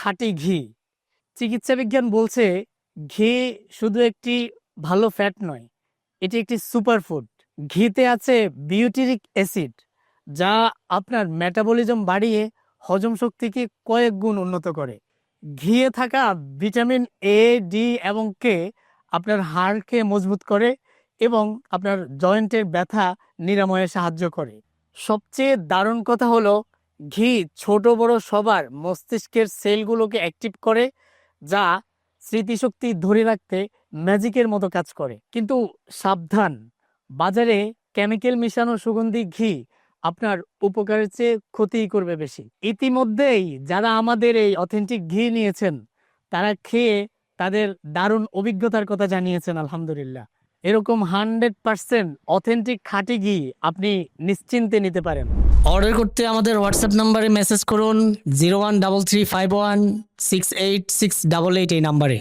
খাঁটি ঘি। চিকিৎসা বিজ্ঞান বলছে ঘি শুধু একটি ভালো ফ্যাট নয়, এটি একটি সুপারফুড ঘিতে আছে বিউটিরিক অ্যাসিড যা আপনার মেটাবলিজম বাড়িয়ে হজম শক্তিকে কয়েক গুণ উন্নত করে। ঘিয়ে থাকা ভিটামিন এ ডি এবং কে আপনার হাড়কে মজবুত করে এবং আপনার জয়েন্টের ব্যথা নিরাময়ে সাহায্য করে। সবচেয়ে দারুণ কথা হলো ঘি ছোট, বড় সবার মস্তিষ্কের সেলগুলোকে অ্যাক্টিভ করে, যা স্মৃতিশক্তি ধরে রাখতে ম্যাজিকের মতো কাজ করে। কিন্তু সাবধান, বাজারে কেমিক্যাল মিশানো সুগন্ধি ঘি আপনার উপকারের চেয়ে ক্ষতিই করবে বেশি। ইতিমধ্যেই যারা আমাদের এই অথেন্টিক ঘি নিয়েছেন, তারা খেয়ে তাদের দারুণ অভিজ্ঞতার কথা জানিয়েছেন, আলহামদুলিল্লাহ। এরকম হান্ড্রেড পার্সেন্ট অথেন্টিক খাঁটি ঘি আপনি নিশ্চিন্তে নিতে পারেন। অর্ডার করতে আমাদের হোয়াটসঅ্যাপ নাম্বারে মেসেজ করুন zero one double three five one six eight six double eight এই নাম্বারে।